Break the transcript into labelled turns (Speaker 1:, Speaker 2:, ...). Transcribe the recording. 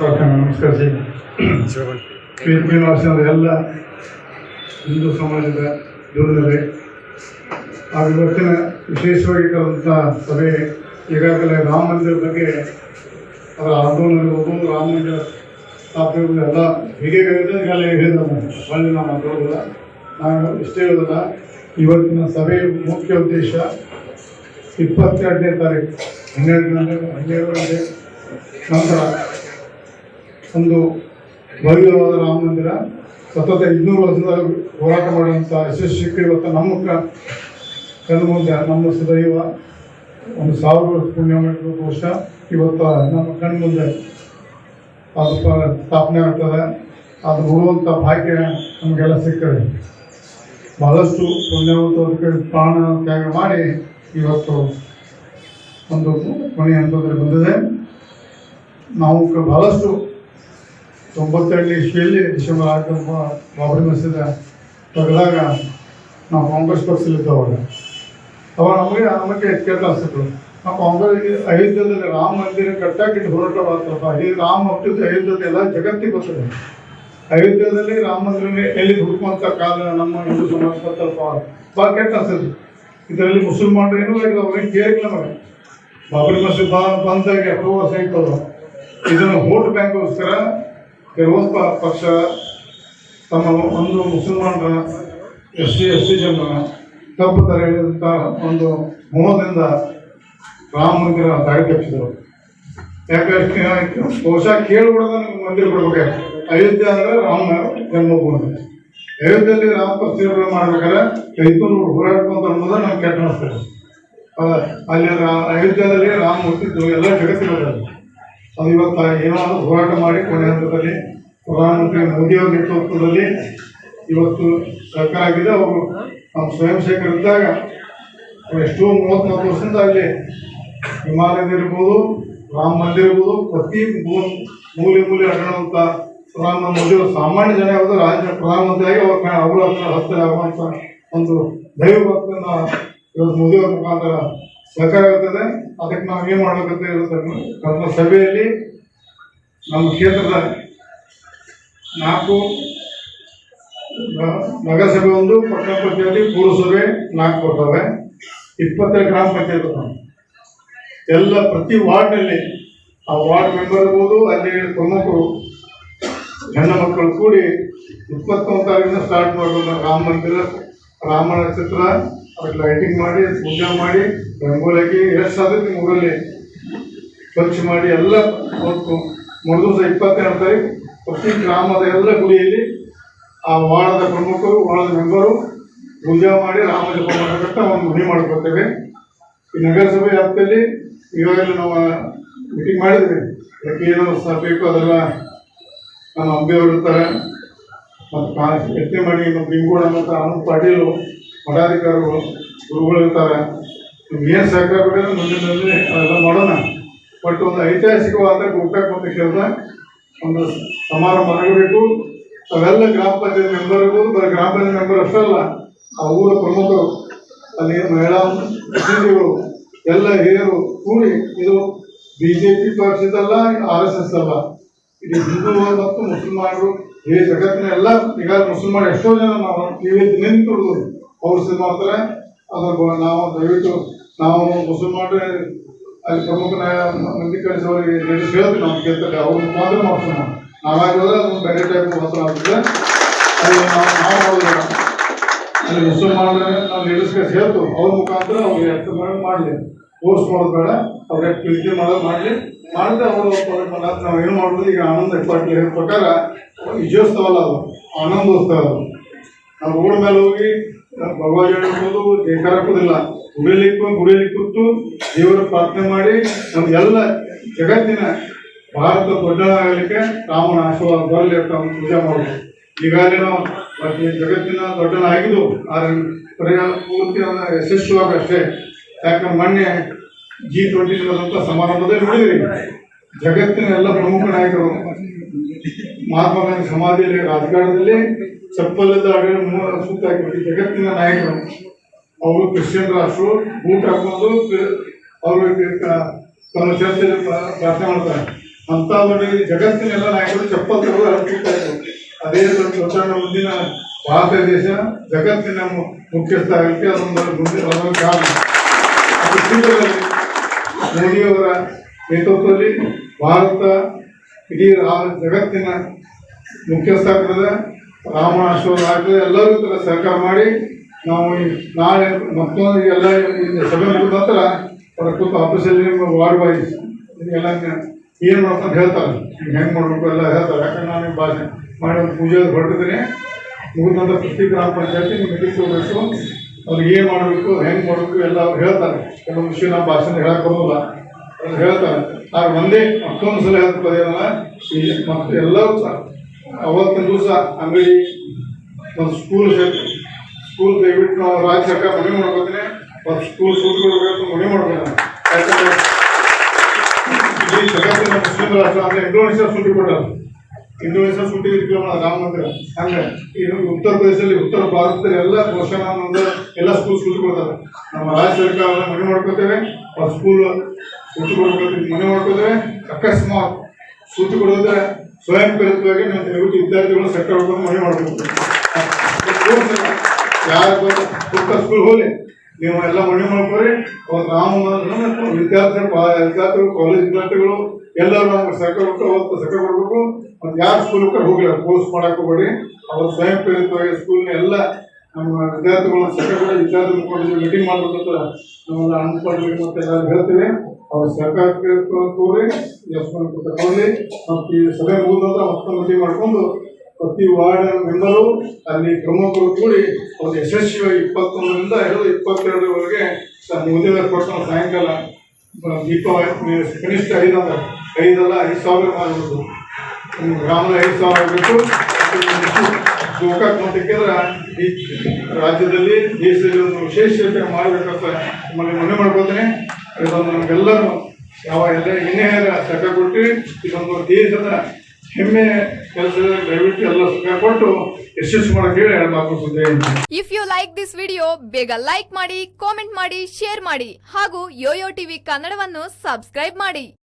Speaker 1: ನಮಸ್ಕರಿಸಿ ತೀರ್ಪು ನಿವಾಸಿಯಾದ ಎಲ್ಲ ಹಿಂದೂ ಸಮಾಜದ ದೂರದಲ್ಲಿ ಹಾಗೂ ಇವತ್ತಿನ ವಿಶೇಷವಾಗಿ ಕರೆದಂಥ ಸಭೆ ಈಗಾಗಲೇ ರಾಮ ಮಂದಿರ ಬಗ್ಗೆ ಅದರ ಆಂದೋಲನ ಇರ್ಬೋದು ರಾಮ ಮಂದಿರ ಸ್ಥಾಪನೆ ಎಲ್ಲ ಹೀಗೆ ಹೇಳಿದ್ರೆ ಈಗಾಗಲೇ ಹೇಳಿದ ಅಲ್ಲಿ ನಾವು ಮಾತಾಡೋದಿಲ್ಲ ನಾನು ಇಷ್ಟೇ ಹೇಳೋದಿಲ್ಲ ಇವತ್ತಿನ ಸಭೆಯ ಮುಖ್ಯ ಉದ್ದೇಶ ಇಪ್ಪತ್ತೆರಡನೇ ತಾರೀಕು ಹನ್ನೆರಡು ಗಂಟೆ ಹನ್ನೆರಡು ಗಂಟೆ ನಂತರ ಒಂದು ಭವ್ಯವಾದ ರಾಮ ಮಂದಿರ, ಸತತ ಇನ್ನೂರು ವರ್ಷದ ಹೋರಾಟ ಮಾಡುವಂಥ ಯಶಸ್ವಿಕ್ಕೆ ಇವತ್ತು ನಮ್ಮ ಕಣ್ಣು ಮುಂದೆ, ನಮ್ಮ ಸದೈವ, ಒಂದು ಸಾವಿರ ವರ್ಷ ಪುಣ್ಯ ಮಾಡಿದ ವರ್ಷ ಇವತ್ತು ನಮ್ಮ ಕಣ್ಣು ಮುಂದೆ ಅದು ಸ್ಥಾಪನೆ ಆಗ್ತದೆ. ಅದು ನೋಡುವಂಥ ಭಾಗ್ಯ ನಮಗೆಲ್ಲ ಸಿಕ್ಕಿದೆ ಬಹಳಷ್ಟು ಕಡೆ ಪ್ರಾಣ ತ್ಯಾಗ ಮಾಡಿ ಇವತ್ತು ಒಂದು ಕೊನೆಯ ಹಂತದಲ್ಲಿ ಬಂದಿದೆ. ನಾವು ಬಹಳಷ್ಟು ತೊಂಬತ್ತೆರಡನೇ ಇಸ್ವಿಯಲ್ಲಿ ಡಿಸೆಂಬರ್ ಆರು ಬಾಬರಿ ಮಸೀದ ತೊಗಲಾಗ ನಾವು ಕಾಂಗ್ರೆಸ್ ಪಕ್ಷದಲ್ಲಿದ್ದ ಅವಾಗ ಅವಾಗ ನಮಗೆ ನಮಗೆ ಕೇಳ್ತಾ ಅನಿಸ್ತು ನಾವು ಕಾಂಗ್ರೆಸ್ ಅಯೋಧ್ಯದಲ್ಲಿ ರಾಮ ಮಂದಿರ ಕಟ್ಟಾಕಿಟ್ಟು ಹೋರಾಟವಾಗ್ತಪ್ಪ ಈ ರಾಮ ಹುಟ್ಟಿದ್ದು ಅಯೋಧ್ಯದಲ್ಲಿ ಎಲ್ಲ ಜಗತ್ತಿಗೆ ಬರ್ತದೆ. ಅಯೋಧ್ಯದಲ್ಲಿ ರಾಮ ಮಂದಿರ ಎಲ್ಲಿ ಹುಡುಕುವಂಥ ಕಾಲ ನಮ್ಮ ಹಿಂದೂ ಸಮಾಜ ಬರ್ತಪ್ಪ ಭಾಳ ಕೆಟ್ಟ ಅನ್ಸುತ್ತೆ ಇದರಲ್ಲಿ ಮುಸಲ್ಮಾನರು ಏನು ಇಲ್ಲ ಅವ್ರಿಗೆ ಕೇಳಿಲ್ಲ ನಮಗೆ. ಬಾಬರಿ ಮಸೀದ್ ಬಂದಾಗ ವರ್ಷ ಇರ್ತದ ಇದನ್ನು ವೋಟ್ ಬ್ಯಾಂಕ್ಗೋಸ್ಕರ ಕೆಲವೊಂದು ಪಕ್ಷ, ತಮ್ಮ ಒಂದು ಮುಸಲ್ಮಾನರ ಎಸ್ ಸಿ ಎಸ್ ಸಿ ಜನ ತಪ್ಪು ತರ ಒಂದು ಮೋಹದಿಂದ ರಾಮ ಮಂದಿರ ದಾಳಿ ತಪ್ಪಿಸಿದರು. ಯಾಕೆ ಬಹುಶಃ ಕೇಳ್ಬಿಡೋದ ನಮ್ಗೆ ಮಂದಿರ ಕೊಡ್ಬೇಕು ಅಯೋಧ್ಯೆ ಅಂದ್ರೆ ರಾಮನ ಜನ್ಮಭೂಮಿ. ಅಯೋಧ್ಯೆಯಲ್ಲಿ ರಾಮ ಪ್ರತಿಷ್ಠೆ ಮಾಡ್ಬೇಕಾದ್ರೆ ರೈತರು ಹೋರಾಡ್ಕೊಂತ ಅನ್ನೋದು ನಮ್ಗೆ ಕೆಟ್ಟ ಅನಿಸ್ತದೆ ಅಲ್ಲಿ ಅಯೋಧ್ಯೆಯಲ್ಲಿ ರಾಮ ಹುಟ್ಟಿದ್ದು ಎಲ್ಲ ಜಗತ್ತಿನಲ್ಲಿ ಅದು ಇವತ್ತು ಏನಾದರೂ ಹೋರಾಟ ಮಾಡಿ ಕೊನೆ ಹಂತದಲ್ಲಿ ಪ್ರಧಾನಮಂತ್ರಿ ಮೋದಿಯವರ ನೇತೃತ್ವದಲ್ಲಿ ಇವತ್ತು ಸರ್ಕಾರ ಆಗಿದೆ. ಅವರು ನಮ್ಮ ಸ್ವಯಂ ಸೇವಕರಿದ್ದಾಗ ಎಷ್ಟೋ ಮೂವತ್ತ್ನಾಲ್ಕು ವರ್ಷದಿಂದ ಅಲ್ಲಿ ಹಿಮಾಲಯದಲ್ಲಿರ್ಬೋದು ರಾಮ ಮಂದಿರ ಇರ್ಬೋದು, ಪ್ರತಿ ಮೂಲೆ ಮೂಲೆ ಅಡ್ಡಂಥ ಪ್ರಧಾನ ಮೋದಿಯವರು ಸಾಮಾನ್ಯ ಜನ ಯಾವುದು ರಾಜ್ಯ ಪ್ರಧಾನಮಂತ್ರಿಯಾಗಿ ಅವ್ರ ಅವರ ಹತ್ತಿರ ಆಗುವಂಥ ಒಂದು ದೈವ ಇವತ್ತು ಮೋದಿಯವರ ಮುಖಾಂತರ ಆಗ್ತದೆ ಅದಕ್ಕೆ ನಾವು ಏನು ಮಾಡಬೇಕಂತ ಇರುತ್ತೆ ನಮ್ಮ ಸಭೆಯಲ್ಲಿ ನಮ್ಮ ಕ್ಷೇತ್ರದ ನಾಲ್ಕು ನಗರಸಭೆ ಒಂದು, ಪಟ್ಟಣ ಪಂಚಾಯತಿ, ಪುರಸಭೆ ನಾಲ್ಕು ಬರ್ತವೆ. ಇಪ್ಪತ್ತೆರಡು ಗ್ರಾಮ ಪಂಚಾಯತ್ ಎಲ್ಲ ಪ್ರತಿ ವಾರ್ಡ್ನಲ್ಲಿ ಆ ವಾರ್ಡ್ ಮೆಂಬರ್ ಇರ್ಬೋದು, ಅಲ್ಲಿ ಪ್ರಮುಖರು, ಹೆಣ್ಣು ಮಕ್ಕಳು ಕೂಡಿ ಇಪ್ಪತ್ತೊಂದು ತಾರೀಕಿನ ಸ್ಟಾರ್ಟ್ ಮಾಡೋದು ರಾಮ ಮಂದಿರ ರಾಮ ನಕ್ಷತ್ರ ಅದಕ್ಕೆ ಲೈಟಿಂಗ್ ಮಾಡಿ, ಪೂಜೆ ಮಾಡಿ ರಂಗೋಲಿ ಹಾಕಿ ಎಷ್ಟು ಸಾಧ್ಯತೆ ಊರಲ್ಲಿ ಸ್ವಚ್ಛ ಮಾಡಿ ಎಲ್ಲ ಒಟ್ಟು ಮೂರು ದಿವಸ ಇಪ್ಪತ್ತೆರಡು ತಾರೀಕು ಪ್ರತಿ ಗ್ರಾಮದ ಎಲ್ಲ ಗುಡಿಯಲ್ಲಿ ಆ ವಾರ್ಡದ ಪ್ರಮುಖರು ವಾರ್ಡದ ಮೆಂಬರು ಪೂಜೆ ಮಾಡಿ ರಾಮ ಜಪ ಮಾಡಬೇಕಂತ ಒಂದು ಮನವಿ ಮಾಡ್ಕೊತೇವೆ. ಈ ನಗರಸಭೆ ವ್ಯಾಪ್ತಿಯಲ್ಲಿ ಈಗಾಗಲೇ ನಾವು ಮೀಟಿಂಗ್ ಮಾಡಿದ್ವಿ. ಅದಕ್ಕೆ ಏನೋ ಸಹ ಬೇಕು ಅದೆಲ್ಲ ನಮ್ಮ ಅಂಬಿಯವರು ಇರ್ತಾರೆ. ಮತ್ತು ಕಾ ಯತ್ನೆ ಮಾಡಿ ಮತ್ತು ಬಿಂಗೂಡ ಮತ್ತು ಅನಂತ್ ಪಾಟೀಲು ಮಠಾಧಿಕಾರಿಗಳು ಗುರುಗಳು ಇರ್ತಾರೆ. ನಿಮ್ಗೆ ಏನು ಸಹಕಾರ ಬೇಕಾದ್ರೆ ಮುಂದಿನ ದಿನದಲ್ಲಿ ಅದೆಲ್ಲ ಮಾಡೋಣ. ಬಟ್ ಒಂದು ಐತಿಹಾಸಿಕವಾದ ಊಟಕ್ಕೆ ಒಂದು ಕೆಲಸ ಒಂದು ಸಮಾರಂಭ ಆಗಬೇಕು. ಅವೆಲ್ಲ ಗ್ರಾಮ ಪಂಚಾಯತ್ ಮೆಂಬರ್ ಇರ್ಬೋದು, ಬರೀ ಗ್ರಾಮ ಪಂಚಾಯತ್ ಮೆಂಬರ್ ಅಷ್ಟೇ ಅಲ್ಲ, ಆ ಊರ ಪ್ರಮುಖರು, ಅಲ್ಲಿ ಮಹಿಳಾ ಪ್ರತಿನಿಧಿಗಳು, ಎಲ್ಲ ಹಿರಿಯರು ಕೂಡಿ ಇದು ಬಿ ಜೆ ಪಿ ಪಕ್ಷದಲ್ಲ ಆರ್ ಎಸ್ ಎಸ್ ಅಲ್ಲ. ಇದು ಹಿಂದೂ ಮತ್ತು ಮುಸಲ್ಮಾನರು ಈ ಜಗತ್ತಿನ ಎಲ್ಲ ಈಗ ಮುಸಲ್ಮಾನ ಎಷ್ಟೋ ಜನ ನಾವು ಟಿವಿ ನಿಂತು ಅವ್ರು ಮಾತ್ರ ಮಾಡ್ತಾರೆ ನಾವು ದಯವಿಟ್ಟು ನಾವು ಮುಸಲ್ಮಾನರೇ ಅಲ್ಲಿ ಪ್ರಮುಖ ಮಂದಿ ಕಳಿಸೋರಿಗೆ ಹೇಳ್ತೀವಿ ನಾವು ಕೇಳ್ತಾರೆ ಅವ್ರ ಮುಖಾಂತರ ಮಾಡ್ತೀವಿ. ನಾವು ನಾವಾಗಿ ಹೋದ್ರೆ ಅದು ಬೇರೆ ಟೈಪ್ ಮಾತ್ರ ಆಗ್ತದೆ. ಅಲ್ಲಿ ನಾವು ನಾವು ಮಾಡೋದಿಲ್ಲ ಅಲ್ಲಿ ಮುಸಲ್ಮಾನರ ನಾವು ಲೀಡರ್ಸ್ಗೆ ಹೇಳ್ತು ಅವ್ರ ಮುಖಾಂತರ ಅವ್ರಿಗೆ ಅರ್ಥ ಮಾಡಿ, ಮಾಡಲಿ. ಫೋರ್ಸ್ ಮಾಡೋದು ಬೇಡ. ಅವ್ರಿಗೆ ಪ್ರೀತಿ ಮಾಡೋದು ಮಾಡಲಿ. ಮಾಡಿದ್ರೆ ಅವರು ನಾವು ಏನು ಮಾಡೋದು ಈಗ ಆನಂದ ಪಾರ್ಟಿ ಹೇಳಿದ ಪ್ರಕಾರ ವಿಜಯೋತ್ಸವ ಅಲ್ಲ ಅದು. ಆನಂದೋತ್ಸವ ಅದು. ನಾವು ರೋಡ್ ಮೇಲೆ ಹೋಗಿ ಭಗವಾನ್ ಹೇಳ್ಬೋದು ಜಯಕಾರ ಹಾಕೋದಿಲ್ಲ ಗುಡಿಯಲ್ಲಿ ಕು- ಗುಡಿಯಲ್ಲಿ ಕೂತು ದೇವರ ಪ್ರಾರ್ಥನೆ ಮಾಡಿ ನಮ್ಗೆಲ್ಲ ಜಗತ್ತಿನ ಭಾರತ ದೊಡ್ಡದಾಗಲಿಕ್ಕೆ ರಾಮನ ಆಶೀರ್ವಾದ ಬರಲಿ ಅಂತ ಪೂಜೆ ಮಾಡೋದು ಈಗಾಗಲೇ ನಾವು ಜಗತ್ತಿನ ದೊಡ್ಡನಾಗಿದ್ದು, ಆದರೆ ಪರಿಣಾಮ ಪೂರ್ತಿ ಅದನ್ನ ಯಶಸ್ವಿಯಾಗಿ ಅಷ್ಟೇ. ಯಾಕಂದ್ರೆ ಮೊನ್ನೆ ಜಿ ಟ್ವೆಂಟಿ ನಡೆದಂಥ ಸಮಾರಂಭದಲ್ಲಿ ನೋಡಿದ್ರಿ, ಜಗತ್ತಿನ ಎಲ್ಲ ಪ್ರಮುಖ ನಾಯಕರು, ಮಹಾತ್ಮ ಗಾಂಧಿ ಸಮಾಧಿಯಲ್ಲಿ ರಾಜಕಾರಣದಲ್ಲಿ ಚಪ್ಪಲದ ಅಡಿ ಮೂರ ಸುತ್ತ ಹಾಕಿಬಿಟ್ಟು ಜಗತ್ತಿನ ನಾಯಕರು. ಅವರು ಕ್ರಿಶ್ಚಿಯನ್ ರಾಷ್ಟ್ರ, ಬೂಟ್ ಹಾಕೊಂಡು ಅವರು ತಮ್ಮ ಚರ್ಚೆಯಲ್ಲಿ ಪ್ರ- ಪ್ರಾರ್ಥನೆ ಮಾಡ್ತಾರೆ. ಅಂತ ಜಗತ್ತಿನ ಜಗತ್ತಿನೆಲ್ಲ ನಾಯಕರು ಚಪ್ಪಲ್ ತಗೊಂಡು ಅದೇ ಪ್ರಚಂಡ ಮುಂದಿನ ಭಾರತ ದೇಶ, ಜಗತ್ತಿನ ಮುಖ್ಯಸ್ಥ ಆಗಲಿಕ್ಕೆ ಅದೊಂದು ಮುಂದಿನ ಕಾರಣ. ಮೋದಿಯವರ ನೇತೃತ್ವದಲ್ಲಿ ಭಾರತ ಇಡೀ ಜಗತ್ತಿನ ಮುಖ್ಯಸ್ಥ ಆಗ್ತದೆ ರಾಮ ಆಶೀರ್ವಾದ ಆಗ್ತದೆ ಎಲ್ಲರೂ ಕೂಡ ಸಹಕಾರ ಮಾಡಿ ನಾವು ನಾಳೆ ಮತ್ತೊಂದು ಎಲ್ಲ ಸಭೆ ಮುಗಿದ ನಂತರ ಅವರ ಕೂತು ಆಫೀಸಲ್ಲಿ ವಾರ್ಡ್ ವೈಸ್ ಎಲ್ಲ ಏನು ಮಾಡ್ಕೊಂಡು ಹೇಳ್ತಾರೆ. ಈಗ ಹೆಂಗೆ ಮಾಡಬೇಕು ಎಲ್ಲ ಹೇಳ್ತಾರೆ. ಯಾಕಂದ್ರೆ ನಾನು ಭಾಷೆ ಮಾಡಿ ಪೂಜೆ ಹೊರಟಿದ್ದೀನಿ. ಮುಗಿದ ನಂತರ ಪ್ರತಿ ಗ್ರಾಮ ಪಂಚಾಯತಿ ಮೀಟಿಂಗ್ ತಗೋಬೇಕು ಅವ್ರಿಗೆ ಏನು ಮಾಡಬೇಕು, ಹೆಂಗೆ ಮಾಡಬೇಕು ಎಲ್ಲ ಅವ್ರು ಹೇಳ್ತಾರೆ. ಕೆಲವೊಂದು ವಿಷಯ ನಾವು ಭಾಷೆನ ಹೇಳಕ್ಕೆ ಬರೋಲ್ಲ ಹೇಳ್ತಾರೆ. ಆದ್ರೆ ಒಂದೇ ಮತ್ತೊಂದು ಸಲ ಹೇಳ್ತಾರೆ ಮತ್ತು ಎಲ್ಲರೂ ಅವತ್ತಿನ ದಿವಸ ಅಂಗಡಿ ಒಂದು ಸ್ಕೂಲ್ ಸ್ಕೂಲ್ ದಯವಿಟ್ಟು ನಾವು ರಾಜ್ಯ ಸರ್ಕಾರ ಮನೆ ಮಾಡ್ಕೋತೀನಿ ಒಂದು ಸ್ಕೂಲ್ ಕೊಡಬೇಕು ಮನೆ ಮಾಡ್ಬೇಕು ಯಾಕಂದ್ರೆ ಮುಸ್ಲಿಂ ರಾಷ್ಟ್ರ ಅಂದ್ರೆ ಇಂಡೋನೇಷ್ಯಾ ಸೂಟಿ ಕೊಟ್ಟರು ಇಂಡೋನೇಷ್ಯಾ ಸೂಟಿ ವಿಕ್ರಮ ರಾಮ ಮಂದಿರ. ಹಂಗೆ ಇನ್ನು ಉತ್ತರ ಪ್ರದೇಶದಲ್ಲಿ ಉತ್ತರ ಭಾರತದಲ್ಲಿ ಎಲ್ಲ ವರ್ಷ ಎಲ್ಲ ಸ್ಕೂಲ್ ಶುಲ್ಕ ಕೊಡ್ತಾರೆ ನಮ್ಮ ರಾಜ್ಯ ಸರ್ಕಾರ ಮನೆ ಮಾಡ್ಕೋತೇವೆ ಒಂದು ಸ್ಕೂಲ್ ಶುಲ್ಕ ಕೊಡ್ಬೇಕು ಮನೆ ಮಾಡ್ಕೋತೇವೆ ಅಕಸ್ಮಾತ್ ಸೂಟಿ ಕೊಡೋದ್ರೆ ಸ್ವಯಂ ಪ್ರೇರಿತವಾಗಿ ನಾವು ದಯವಿಟ್ಟು ವಿದ್ಯಾರ್ಥಿಗಳು ಸರ್ಕಾರ ಹೊಡ್ಕೊಂಡು ಮನೆ ಮಾಡ್ಬೇಕು. ಯಾರು ಪುಟ್ಟ ಸ್ಕೂಲ್ ಹೋಗಿ ನೀವು ಎಲ್ಲ ಮನೆ ಮಾಡ್ಕೊರಿ ನಾವು ವಿದ್ಯಾರ್ಥಿಗಳು ವಿದ್ಯಾರ್ಥಿಗಳು ಕಾಲೇಜ್ ವಿದ್ಯಾರ್ಥಿಗಳು, ಎಲ್ಲರೂ ನಮ್ಗೆ ಸರ್ಕಾರ ಅವತ್ತು ಸರ್ಕಾರ ಮಾಡಬೇಕು ಮತ್ತು ಯಾರು ಸ್ಕೂಲ್ ಹೋಗಿಲ್ಲ ಕೋರ್ಸ್ ಮಾಡಕ್ಕೆ ಹೋಗ್ಬೇಡಿ. ಅವ್ರು ಸ್ವಯಂ ಪ್ರೇರಿತವಾಗಿ ಸ್ಕೂಲ್ನ ಎಲ್ಲ ನಮ್ಮ ವಿದ್ಯಾರ್ಥಿಗಳನ್ನ ಸರ್ಕಾರ ವಿದ್ಯಾರ್ಥಿಗಳು ಮೀಟಿಂಗ್ ಮಾಡ್ಬೇಕಂತ ನಮ್ಮ ಅನ್ಕೊಂಡ್ರಿಗೆ ಅಂತ ಎಲ್ಲ ಹೇಳ್ತೀವಿ. ಅವ್ರ ಸರ್ಕಾರಕ್ಕೆ ತೋರಿ ಯಶ್ವಂತ ತಗೊಳ್ಳಿ ಮತ್ತು ಈ ಸಭೆ ಮುಗಿದ ಮೀಟಿಂಗ್ ಮಾಡ್ಕೊಂಡು ಪ್ರತಿ ವಾರ್ಡ್ ಮೆಂಬರು ಅಲ್ಲಿ ಪ್ರಮುಖರು ಕೂಡಿ ಒಂದು ಯಶಸ್ವಿಯಾಗಿ ಇಪ್ಪತ್ತೊಂದರಿಂದ ಹಿಡಿದು ಇಪ್ಪತ್ತೆರಡರವರೆಗೆ ಮೋದಿಯವರ ಕೊಟ್ಟು ಸಾಯಂಕಾಲ ದೀಪಾವಳಿ, ಕನಿಷ್ಠ ಐದು ಅಂದ್ರೆ ಐದಲ್ಲ, ಐದು ಸಾವಿರ ಮಾಡ್ಬೋದು. ಒಂದು ಗ್ರಾಮದ ಐದು ಸಾವಿರ ಆಗಬೇಕು ಗೋಕಾಕ್ ಮಟ್ಟಕ್ಕೆಂದ್ರೆ ಈ ರಾಜ್ಯದಲ್ಲಿ ದೇಶದಲ್ಲಿ ಒಂದು ವಿಶೇಷತೆ ಮಾಡಬೇಕಂತ ನಿಮ್ಮಲ್ಲಿ ಮನೆ ಮಾಡ್ಕೋತೀನಿ ಇದೊಂದು ನಮಗೆಲ್ಲರೂ ಯಾವ ಎಲ್ಲ ಇನ್ನೇನ ಸರ್ಕಾರ ಕೊಟ್ಟು ಇದೊಂದು ದೇಶದ ಹೆಮ್ಮೆ ಕೆಲಸದ ದಯವಿಟ್ಟು ಎಲ್ಲ ಸರ್ಕಾರ ಕೊಟ್ಟು ಯಶಸ್ವಿ ಮಾಡಕ್ಕೆ ಹೇಳಿ
Speaker 2: if you like this video ಬೇಗ ಲೈಕ್ ಮಾಡಿ ಕಾಮೆಂಟ್ ಮಾಡಿ ಶೇರ್ ಮಾಡಿ ಹಾಗೂ ಯೋಯೋ ಟಿವಿ ಕನ್ನಡವನ್ನು ಸಬ್ಸ್ಕ್ರೈಬ್ ಮಾಡಿ.